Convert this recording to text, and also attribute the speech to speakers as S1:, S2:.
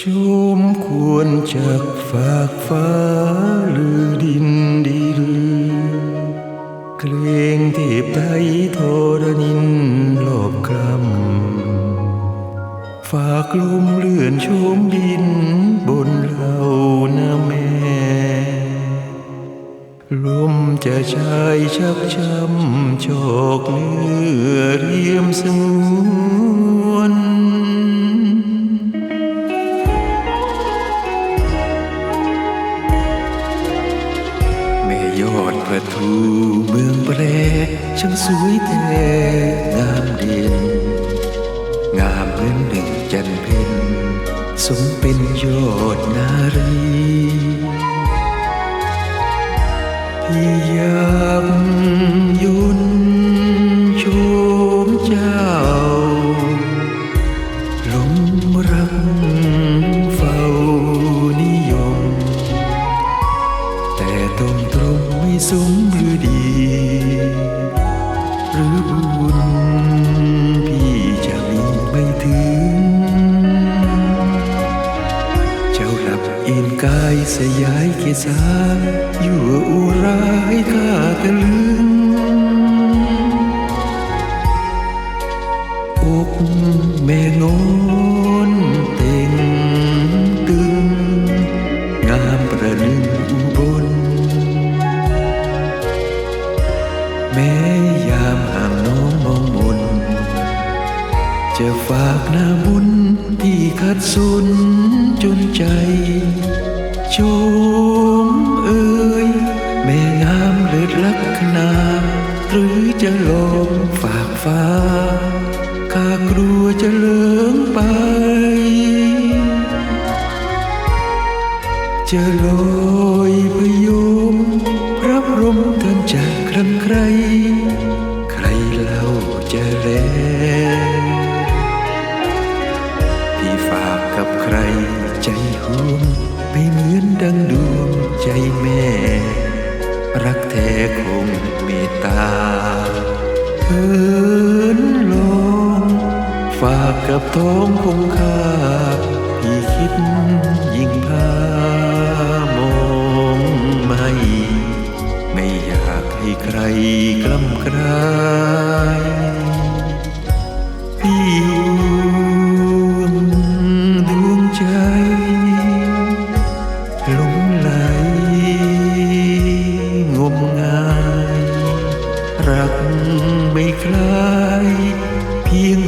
S1: ชมควรจากฝากฟ้าหรือดินดีหรือเกรงเทพไทยทรนินโลบคลำฝากลมเลื่อนชมดินบนเหล่านาแม่ ลมจะชายชักช้ำชอกเนื้อเรียมสง ยอดประตูเมืองแปรช่างสวยแต่งามเด่น งามเหมือนหนึ่งจันเพ็ญสมเป็นยอดนารี งตรงไม่สมหรือดี หรือบุญพี่จะมีไม่ถึง เจ้าหลับเอ็นกายสยายเกษาอยู่อุรายข้าตะลึง จะฝากหน้าบุญที่ขัดสนจนใจชมเอ่ยแม่งามเลิศลักษณาหรือจะลองฝากฟ้าข้ากลัวจะเลิงไป จะลอย ดังดวงใจแม่ รักแท้คงเมตตาเอินลงฝากกับท้องคงคาพี่คิดยิ่งพามองไม่ ไม่อยากให้ใครกล้ำกลายพี่ห่วงดวงใจ รักไม่คลายเพียง